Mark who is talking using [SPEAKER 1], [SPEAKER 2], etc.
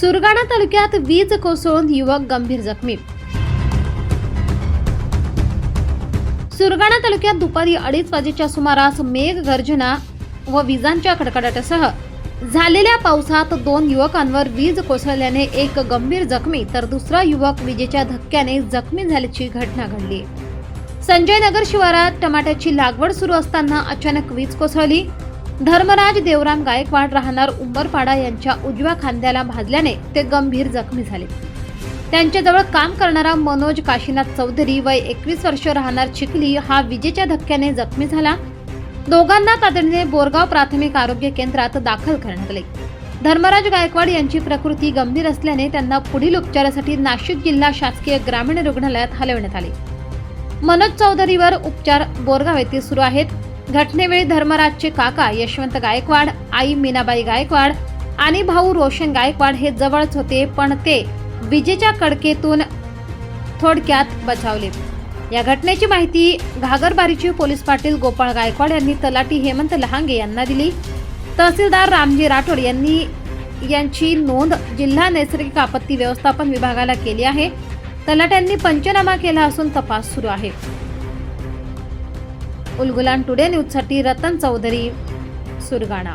[SPEAKER 1] सुरगाणा तालुक्यात वीज कोसळून युवक गंभीर जखमी. सुरगाणा तालुक्यात दुपारी अडीच वाजेच्या सुमारास मेघ गर्जना व विजांच्या कडकडाटासह झालेल्या पावसात दोन युवकांवर वीज कोसळल्याने एक गंभीर जखमी तर दुसरा युवक विजेच्या धक्क्याने जखमी झाल्याची घटना घडली. संजय नगर शिवारात टमाट्याची लागवड सुरू असताना अचानक वीज कोसळली. धर्मराज देवराम गायकवाड राहणार उंबरपाडा यांच्या उजव्या खांद्याला भाजल्याने ते गंभीर जखमी झाले. त्यांच्याजवळ काम करणारा मनोज काशीनाथ चौधरी वय एकवीस वर्ष राहणार चिखली हा विजेच्या धक्क्याने जखमी झाला. दोघांना तातडीने बोरगाव प्राथमिक आरोग्य केंद्रात दाखल करण्यात आले. धर्मराज गायकवाड यांची प्रकृती गंभीर असल्याने त्यांना पुढील उपचारासाठी नाशिक जिल्हा शासकीय ग्रामीण रुग्णालयात हलवण्यात आले. मनोज चौधरीवर उपचार बोरगाव येथे सुरू आहेत. घटनेवेळी धर्मराजचे काका यशवंत गायकवाड आई मीनाबाई गायकवाड आणि भाऊ रोशन गायकवाड हे जवळच होते पण ते विजेच्या कडकेतून थोडक्यात बचावले. या घटनेची माहिती घागरबारीचे पोलीस पाटील गोपाळ गायकवाड यांनी तलाठी हेमंत लहांगे यांना दिली. तहसीलदार रामजी राठोड यांनी यांची नोंद जिल्हा नैसर्गिक आपत्ती व्यवस्थापन विभागाला केली आहे. तलाट्यांनी पंचनामा केला असून तपास सुरू आहे. उलगुलान टुडे न्यूजसाठी रतन चौधरी सुरगाणा.